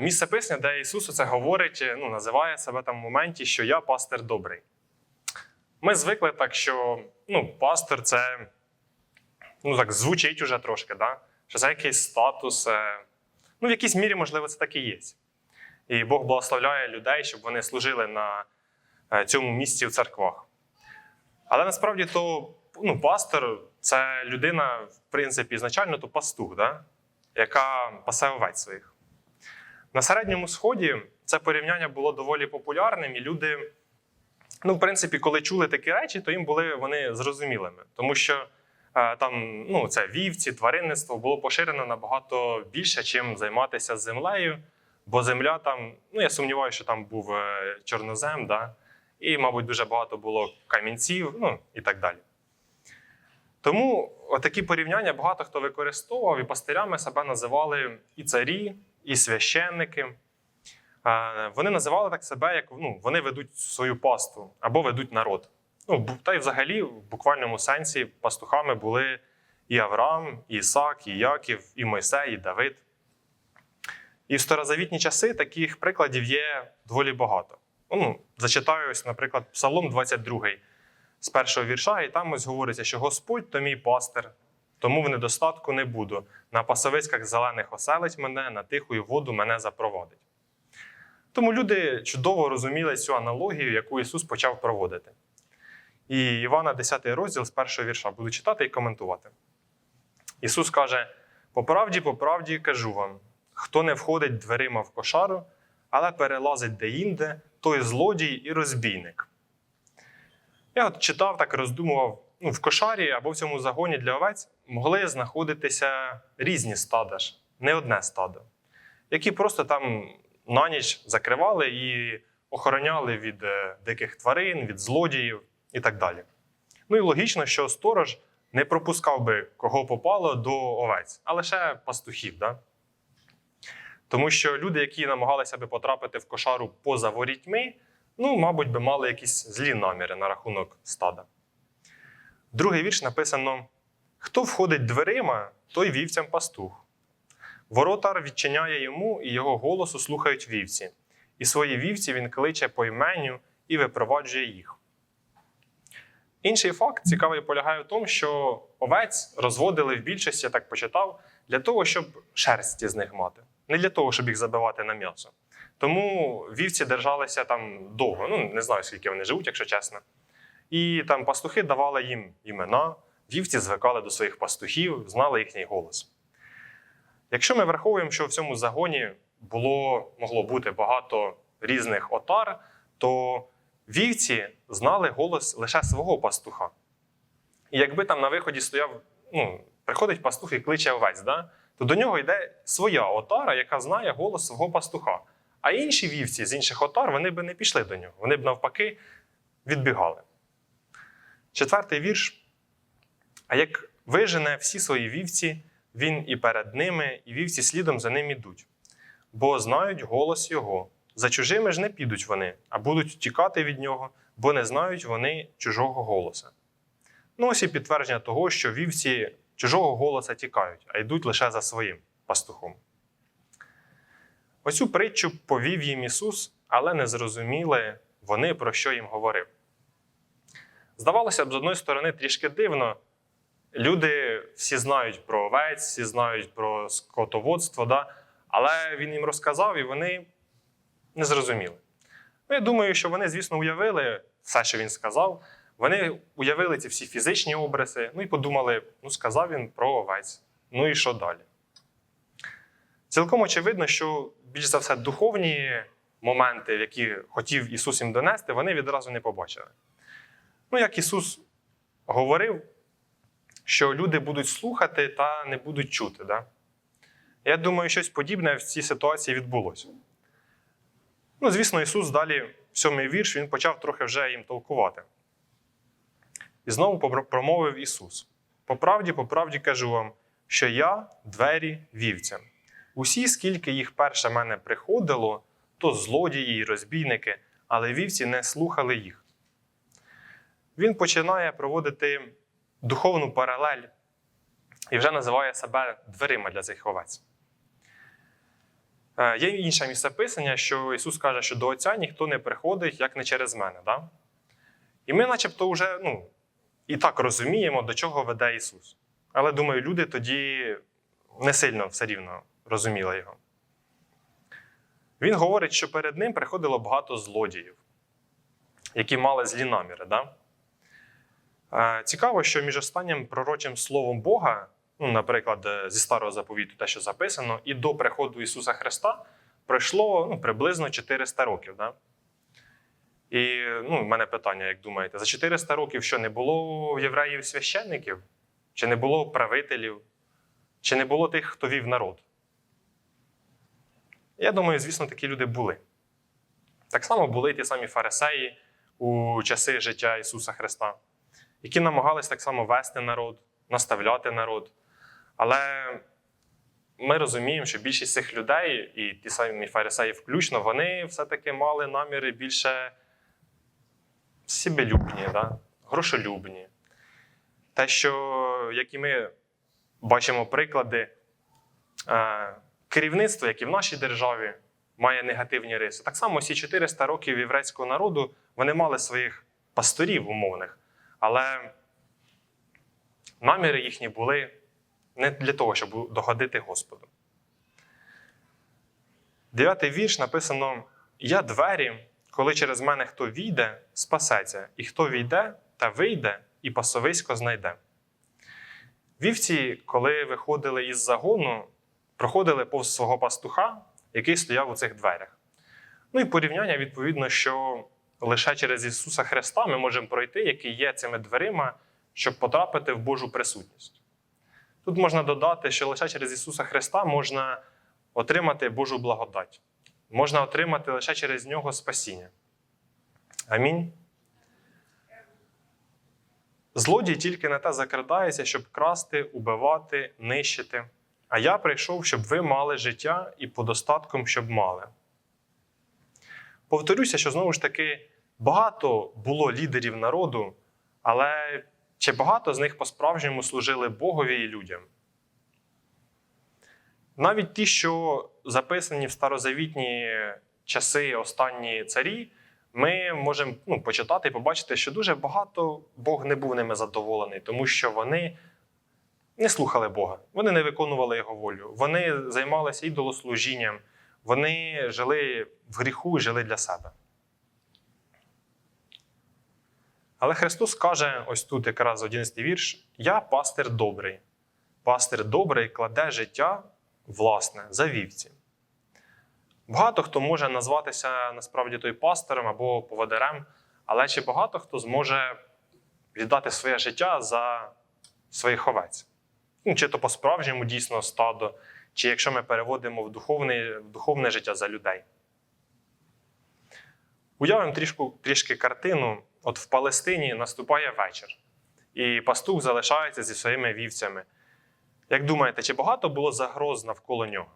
Місце писання, де Ісус це говорить, е, ну, називає себе там в моменті, що я пастир добрий. Ми звикли так, що ну, пастир це ну, так, звучить уже трошки, да? що це якийсь статус. е, Ну, в якійсь мірі, можливо, це так і є. І Бог благословляє людей, щоб вони служили на е, цьому місці в церквах. Але насправді то ну, пастор це людина, в принципі, ізначально то пастух, да? яка пасе овець своїх. На середньому сході це порівняння було доволі популярним, і люди, ну, в принципі, коли чули такі речі, то їм були вони зрозумілими. Тому що е, там ну, це вівці, тваринництво було поширено набагато більше, чим займатися землею. Бо земля там, ну я сумніваюся, що там був е, чорнозем, да? і, мабуть, дуже багато було камінців, ну і так далі. Тому такі порівняння багато хто використовував, і пастирями себе називали і царі, і священники. Вони називали так себе, як ну, вони ведуть свою пасту або ведуть народ. Ну, та й взагалі, в буквальному сенсі, пастухами були і Авраам, і Ісак, і Яків, і Мойсей, і Давид. І в старозавітні часи таких прикладів є доволі багато. Ну, зачитаю наприклад, Псалом 22 з першого вірша, і там ось говориться, що Господь то мій пастир, тому в недостатку не буду. На пасовиськах зелених оселить мене, на тиху воду мене запровадить. Тому люди чудово розуміли цю аналогію, яку Ісус почав проводити. І Івана 10 розділ з першого вірша буду читати і коментувати. Ісус каже: по правді, по правді кажу вам: хто не входить дверима в кошару, але перелазить деінде, той злодій і розбійник. Я от читав, так роздумував, в кошарі або в цьому загоні для овець могли знаходитися різні стада ж, не одне стадо, які просто там на ніч закривали і охороняли від е, диких тварин, від злодіїв і так далі. Ну і логічно, що сторож не пропускав би кого попало до овець, а лише пастухів. Да? Тому що люди, які намагалися би потрапити в кошару поза ворітьми, ну, мабуть, би мали якісь злі наміри на рахунок стада. Другий вірш написано: Хто входить дверима, той вівцям пастух. Воротар відчиняє йому, і його голосу слухають вівці. І свої вівці він кличе по іменю і випроваджує їх. Інший факт цікавий полягає в тому, що овець розводили в більшості, я так почитав, для того, щоб шерсті з них мати, не для того, щоб їх забивати на м'ясо. Тому вівці держалися там довго. Ну не знаю, скільки вони живуть, якщо чесно. І там пастухи давали їм імена, вівці звикали до своїх пастухів, знали їхній голос. Якщо ми враховуємо, що в цьому загоні було, могло бути багато різних отар, то вівці знали голос лише свого пастуха. І якби там на виході стояв, ну, приходить пастух і кличе овець, да? то до нього йде своя отара, яка знає голос свого пастуха. А інші вівці з інших отар вони б не пішли до нього, вони б навпаки відбігали. Четвертий вірш. А як вижене всі свої вівці, він і перед ними, і вівці слідом за ним ідуть, бо знають голос його. За чужими ж не підуть вони, а будуть тікати від нього, бо не знають вони чужого голоса. Ну, ось і підтвердження того, що вівці чужого голоса тікають, а йдуть лише за своїм пастухом. Оцю притчу повів їм Ісус, але не зрозуміли вони, про що їм говорив. Здавалося б, з одної сторони, трішки дивно. Люди всі знають про овець, всі знають про скотоводство, да? але він їм розказав, і вони не зрозуміли. Ну, я думаю, що вони, звісно, уявили все, що він сказав. Вони уявили ці всі фізичні образи, ну і подумали: ну, сказав він про овець. Ну і що далі? Цілком очевидно, що більш за все духовні моменти, які хотів Ісус їм донести, вони відразу не побачили. Ну, як Ісус говорив, що люди будуть слухати та не будуть чути. Да? Я думаю, щось подібне в цій ситуації відбулося. Ну, звісно, Ісус далі, сьомий вірш, Він почав трохи вже їм толкувати. І знову промовив Ісус: По правді, по правді кажу вам, що я двері вівцям. Усі, скільки їх перше мене приходило, то злодії й розбійники, але вівці не слухали їх. Він починає проводити духовну паралель і вже називає себе дверима для цих овець. Е, Є інше місце писання, що Ісус каже, що до Отця ніхто не приходить, як не через мене. Да? І ми, начебто, вже ну, і так розуміємо, до чого веде Ісус. Але думаю, люди тоді не сильно все рівно розуміли його. Він говорить, що перед ним приходило багато злодіїв, які мали злі наміри. Да? Цікаво, що між останнім пророчим словом Бога, ну, наприклад, е, зі старого заповіту, те, що записано, і до приходу Ісуса Христа пройшло ну, приблизно 400 років. Да? І ну, в мене питання, як думаєте, за 400 років що не було євреїв священників? Чи не було правителів? Чи не було тих, хто вів народ? Я думаю, звісно, такі люди були. Так само були ті самі фарисеї у часи життя Ісуса Христа, які намагались так само вести народ, наставляти народ. Але ми розуміємо, що більшість цих людей, і ті самі фарисеї включно, вони все-таки мали наміри більше себелюбні, да? грошолюбні. Те, що, як і ми бачимо приклади, е, керівництво, як в нашій державі, має негативні риси. Так само всі 400 років єврейського народу вони мали своїх пасторів умовних, але наміри їхні були не для того, щоб догодити Господу. Дев'ятий вірш написано: Я двері, коли через мене хто війде, спасеться, і хто війде, та вийде, і пасовисько знайде. Вівці, коли виходили із загону, проходили повз свого пастуха, який стояв у цих дверях. Ну і порівняння, відповідно, що лише через Ісуса Христа ми можемо пройти, який є цими дверима, щоб потрапити в Божу присутність. Тут можна додати, що лише через Ісуса Христа можна отримати Божу благодать, можна отримати лише через Нього спасіння. Амінь. Злодій тільки на те закрадається, щоб красти, убивати, нищити. А я прийшов, щоб ви мали життя і подостатком, щоб мали. Повторюся, що знову ж таки багато було лідерів народу, але чи багато з них по-справжньому служили Богові і людям? Навіть ті, що записані в старозавітні часи останні царі, ми можемо ну, почитати і побачити, що дуже багато Бог не був ними задоволений, тому що вони не слухали Бога, вони не виконували Його волю, вони займалися ідолослужінням, вони жили в гріху і жили для себе. Але Христос каже ось тут, якраз 11 вірш: Я пастир добрий. Пастир добрий кладе життя власне за вівці. Багато хто може назватися насправді той пастором або поводирем, але чи багато хто зможе віддати своє життя за своїх овець? Ну, Чи то по-справжньому дійсно стадо, чи якщо ми переводимо в духовне, в духовне життя за людей. Уявимо трішку, трішки картину: от в Палестині наступає вечір, і пастух залишається зі своїми вівцями. Як думаєте, чи багато було загроз навколо нього?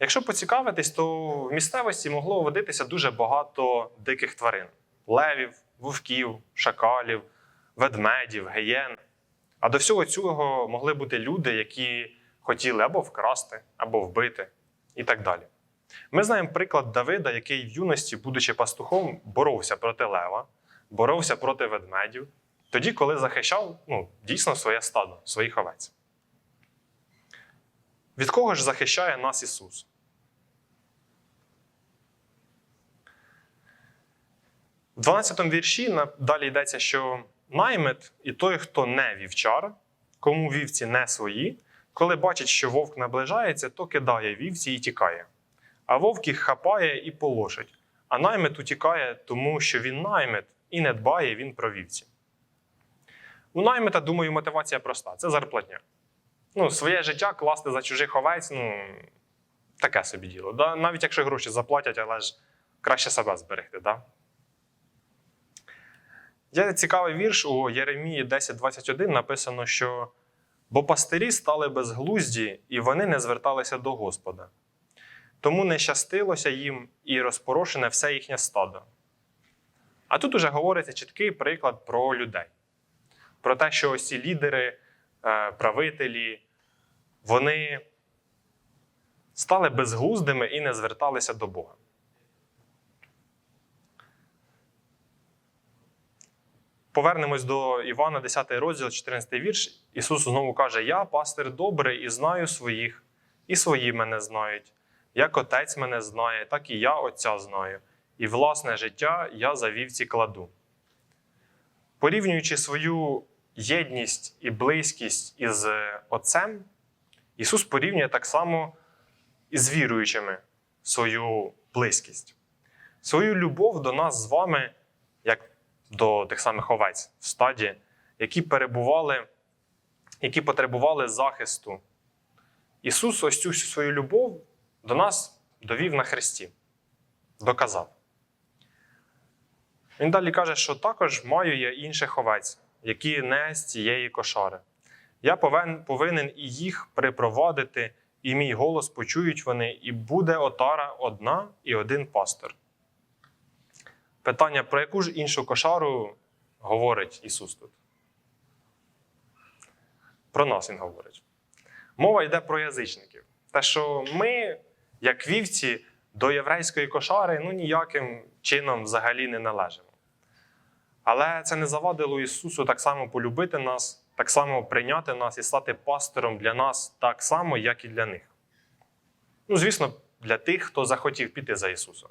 Якщо поцікавитись, то в місцевості могло водитися дуже багато диких тварин: левів, вовків, шакалів, ведмедів, геєн. А до всього цього могли бути люди, які хотіли або вкрасти, або вбити, і так далі. Ми знаємо приклад Давида, який в юності, будучи пастухом, боровся проти лева, боровся проти ведмедів, тоді, коли захищав ну, дійсно своє стадо, своїх овець. Від кого ж захищає нас Ісус? В 12 вірші далі йдеться, що наймит і той, хто не вівчар, кому вівці не свої, коли бачить, що вовк наближається, то кидає вівці і тікає. А вовк їх хапає і полошить. А наймит утікає, тому що він наймит і не дбає він про вівці. У наймита, думаю, мотивація проста це зарплатня. Ну, Своє життя класти за чужих овець ну, таке собі діло. Да? Навіть якщо гроші заплатять, але ж краще себе зберегти. Да? Є цікавий вірш у Єремії 10.21 написано, що бо пастирі стали безглузді, і вони не зверталися до Господа. Тому не щастилося їм і розпорошене все їхнє стадо. А тут уже говориться чіткий приклад про людей. Про те, що ось ці лідери, е, правителі, вони стали безглуздими і не зверталися до Бога. Повернемось до Івана, 10 розділ, 14 вірш. Ісус знову каже: Я пастир добрий і знаю своїх, і свої мене знають. Як отець мене знає, так і я Отця знаю, і власне життя я за вівці кладу. Порівнюючи свою єдність і близькість із Отцем, Ісус порівнює так само із віруючими свою близькість, свою любов до нас з вами, як до тих самих овець в стаді, які перебували, які потребували захисту. Ісус ось цю свою любов до нас довів на хресті, доказав. Він далі каже, що також маю я інших овець, які не з цієї кошари. Я повинен і їх припровадити, і мій голос почують вони, і буде отара одна і один пастор. Питання, про яку ж іншу кошару говорить Ісус тут? Про нас Він говорить. Мова йде про язичників. Те, що ми, як вівці, до єврейської кошари ну, ніяким чином взагалі не належимо. Але це не завадило Ісусу так само полюбити нас, так само прийняти нас і стати пастором для нас так само, як і для них. Ну, звісно, для тих, хто захотів піти за Ісусом.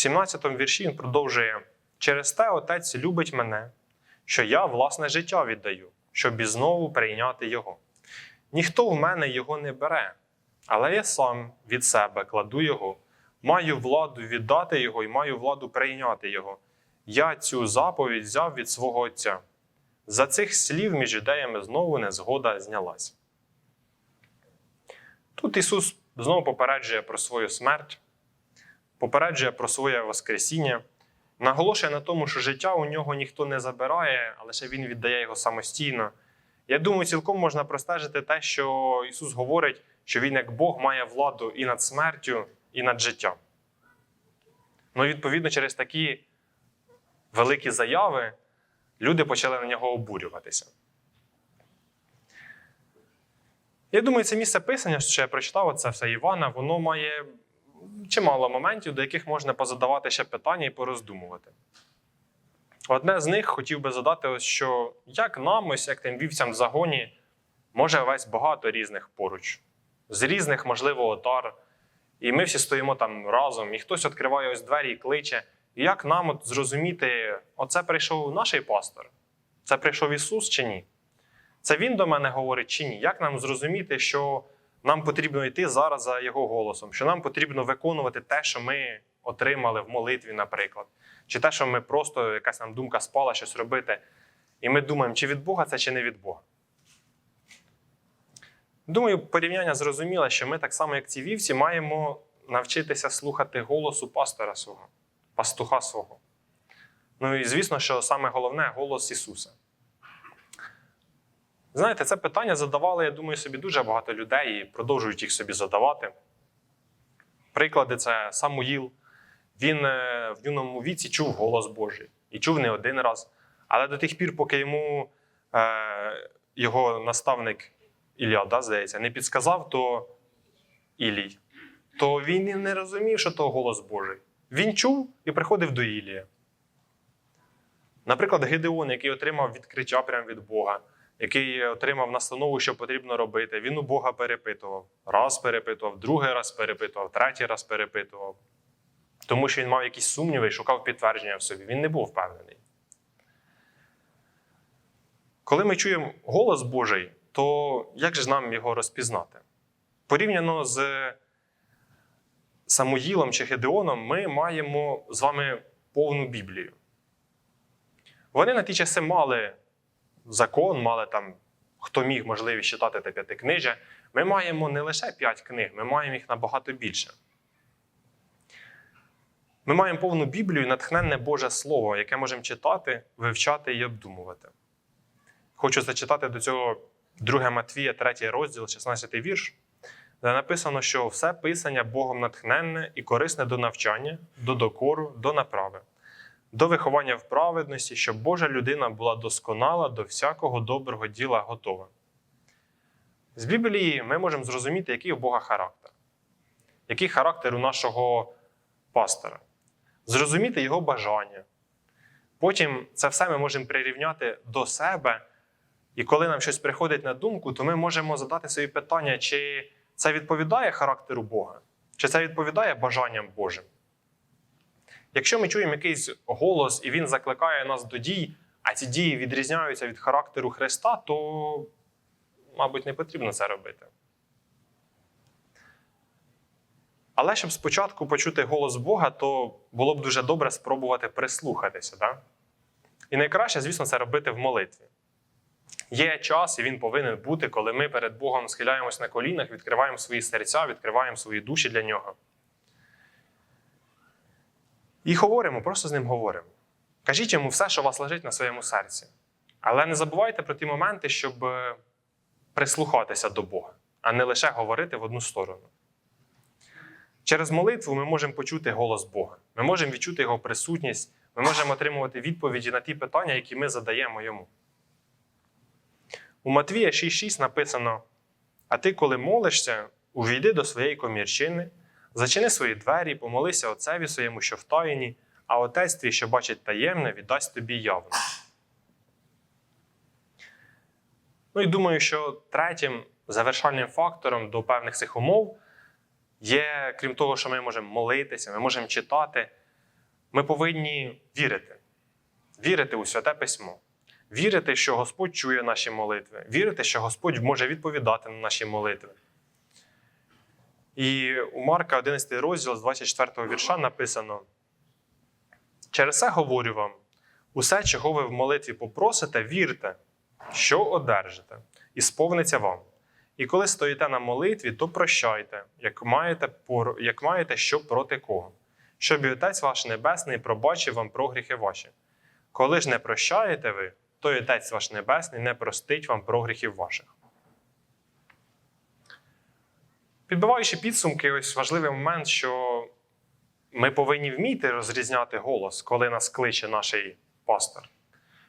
В 17 му вірші він продовжує: через те Отець любить мене, що я власне життя віддаю, щоб і знову прийняти Його. Ніхто в мене його не бере, але я сам від себе кладу Його, маю владу віддати Його і маю владу прийняти Його. Я цю заповідь взяв від свого Отця. За цих слів між юдеями знову незгода знялась. Тут Ісус знову попереджує про свою смерть, попереджує про своє Воскресіння, наголошує на тому, що життя у нього ніхто не забирає, а лише Він віддає його самостійно. Я думаю, цілком можна простежити те, що Ісус говорить, що Він, як Бог, має владу і над смертю, і над життям. Ну, відповідно, через такі великі заяви люди почали на нього обурюватися. Я думаю, це місце писання, що я прочитав це все Івана, воно має чимало моментів, до яких можна позадавати ще питання і пороздумувати. Одне з них хотів би задати, ось що як нам, ось як тим вівцям в загоні, може весь багато різних поруч, з різних, можливо, отар. І ми всі стоїмо там разом, і хтось відкриває ось двері і кличе. І як нам от зрозуміти, оце прийшов наш пастор? Це прийшов Ісус чи ні? Це Він до мене говорить чи ні? Як нам зрозуміти, що нам потрібно йти зараз за Його голосом, що нам потрібно виконувати те, що ми отримали в молитві, наприклад, чи те, що ми просто якась нам думка спала щось робити, і ми думаємо, чи від Бога це, чи не від Бога. Думаю, порівняння зрозуміло, що ми так само, як ці вівці, маємо навчитися слухати голосу пастора свого, пастуха свого. Ну і звісно, що саме головне голос Ісуса. Знаєте, це питання задавали, я думаю, собі дуже багато людей і продовжують їх собі задавати. Приклади це Самуїл. Він е, в юному віці чув голос Божий і чув не один раз. Але до тих пір, поки йому е, його наставник Ілля, да, здається, не підсказав, то Ілій, то він не розумів, що то голос Божий. Він чув і приходив до Ілія. Наприклад, Гедеон, який отримав відкриття прямо від Бога, який отримав настанову, що потрібно робити, він у Бога перепитував. Раз перепитував, другий раз перепитував, третій раз перепитував. Тому що він мав якісь сумніви і шукав підтвердження в собі. Він не був впевнений. Коли ми чуємо голос Божий, то як же нам його розпізнати? Порівняно з Самуїлом чи Гедеоном, ми маємо з вами повну Біблію. Вони на ті часи мали закон, мали там, хто міг можливість читати те п'ятикнижжя. Ми маємо не лише п'ять книг, ми маємо їх набагато більше. Ми маємо повну Біблію, натхненне Боже Слово, яке можемо читати, вивчати і обдумувати. Хочу зачитати до цього 2 Матвія, 3 розділ, 16 вірш, де написано, що все писання Богом натхненне і корисне до навчання, до докору, до направи, до виховання в праведності, щоб Божа людина була досконала до всякого доброго діла готова. З Біблії ми можемо зрозуміти, який у Бога характер, який характер у нашого пастора, зрозуміти його бажання. Потім це все ми можемо прирівняти до себе. І коли нам щось приходить на думку, то ми можемо задати собі питання, чи це відповідає характеру Бога, чи це відповідає бажанням Божим. Якщо ми чуємо якийсь голос і він закликає нас до дій, а ці дії відрізняються від характеру Христа, то, мабуть, не потрібно це робити. Але щоб спочатку почути голос Бога, то було б дуже добре спробувати прислухатися. Да? І найкраще, звісно, це робити в молитві. Є час, і він повинен бути, коли ми перед Богом схиляємось на колінах, відкриваємо свої серця, відкриваємо свої душі для нього. І говоримо, просто з ним говоримо. Кажіть йому все, що у вас лежить на своєму серці. Але не забувайте про ті моменти, щоб е, прислухатися до Бога, а не лише говорити в одну сторону. Через молитву ми можемо почути голос Бога, ми можемо відчути Його присутність, ми можемо отримувати відповіді на ті питання, які ми задаємо йому. У Матвія 6,6 написано: А ти, коли молишся, увійди до своєї комірчини, зачини свої двері, помолися отцеві своєму, що в таїні, а отець твій, що бачить таємне, віддасть тобі явно. Ну і думаю, що третім завершальним фактором до певних цих умов є, крім того, що ми можемо молитися, ми можемо читати, ми повинні вірити. Вірити у святе письмо. Вірити, що Господь чує наші молитви, вірити, що Господь може відповідати на наші молитви. І у Марка 11 розділ з 24 вірша написано: Через це говорю вам: усе, чого ви в молитві попросите, вірте, що одержите, і сповниться вам. І коли стоїте на молитві, то прощайте, як маєте, як маєте що проти кого, щоб і Отець ваш Небесний пробачив вам прогріхи ваші. Коли ж не прощаєте ви, то і Отець ваш Небесний не простить вам прогріхів ваших. Підбиваючи підсумки, ось важливий момент, що ми повинні вміти розрізняти голос, коли нас кличе наш пастор.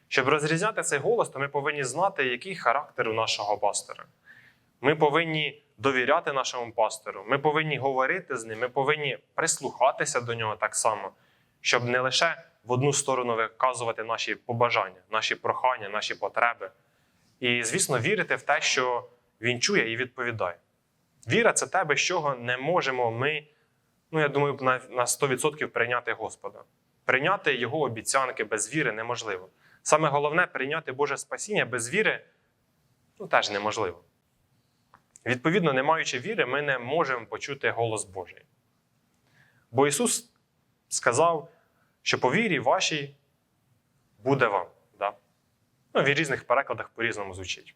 Щоб розрізняти цей голос, то ми повинні знати, який характер у нашого пастора. Ми повинні довіряти нашому пастору, ми повинні говорити з ним, ми повинні прислухатися до нього так само, щоб не лише в одну сторону виказувати наші побажання, наші прохання, наші потреби. І, звісно, вірити в те, що він чує і відповідає. Віра це те, без чого не можемо ми, ну я думаю, на на 100% прийняти Господа. Прийняти Його обіцянки без віри неможливо. Саме головне прийняти Боже спасіння без віри ну, теж неможливо. Відповідно, не маючи віри, ми не можемо почути голос Божий. Бо Ісус сказав, що по вірі вашій буде вам. Да? Ну, в різних перекладах по-різному звучить.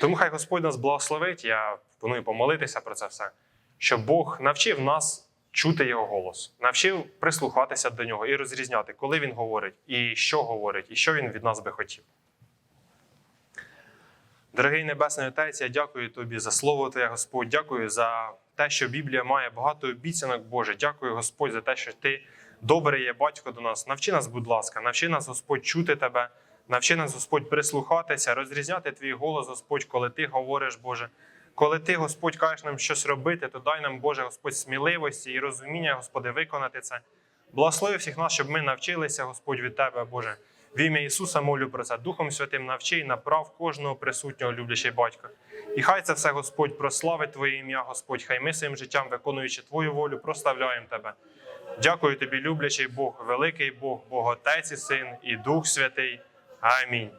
Тому хай Господь нас благословить. Я пропоную помолитися про це все, щоб Бог навчив нас чути Його голос, навчив прислухатися до нього і розрізняти, коли Він говорить, і що говорить, і що Він від нас би хотів. Дорогий Небесний Отець, я дякую тобі за слово Твоє, Господь. Дякую за те, що Біблія має багато обіцянок, Боже. Дякую, Господь, за те, що Ти добрий є батько до нас. Навчи нас, будь ласка, навчи нас, Господь, чути Тебе. Навчи нас, Господь, прислухатися, розрізняти твій голос, Господь, коли ти говориш, Боже. Коли ти, Господь, кажеш нам щось робити, то дай нам, Боже, Господь, сміливості і розуміння, Господи, виконати це. Благослови всіх нас, щоб ми навчилися, Господь, від Тебе, Боже. В ім'я Ісуса молю про це. Духом Святим навчи і направ кожного присутнього, люблячий батько. І хай це все, Господь, прославить Твоє ім'я, Господь. Хай ми своїм життям, виконуючи Твою волю, прославляємо Тебе. Дякую тобі, люблячий Бог, великий Бог, Бог Отець і Син і Дух Святий. Амінь.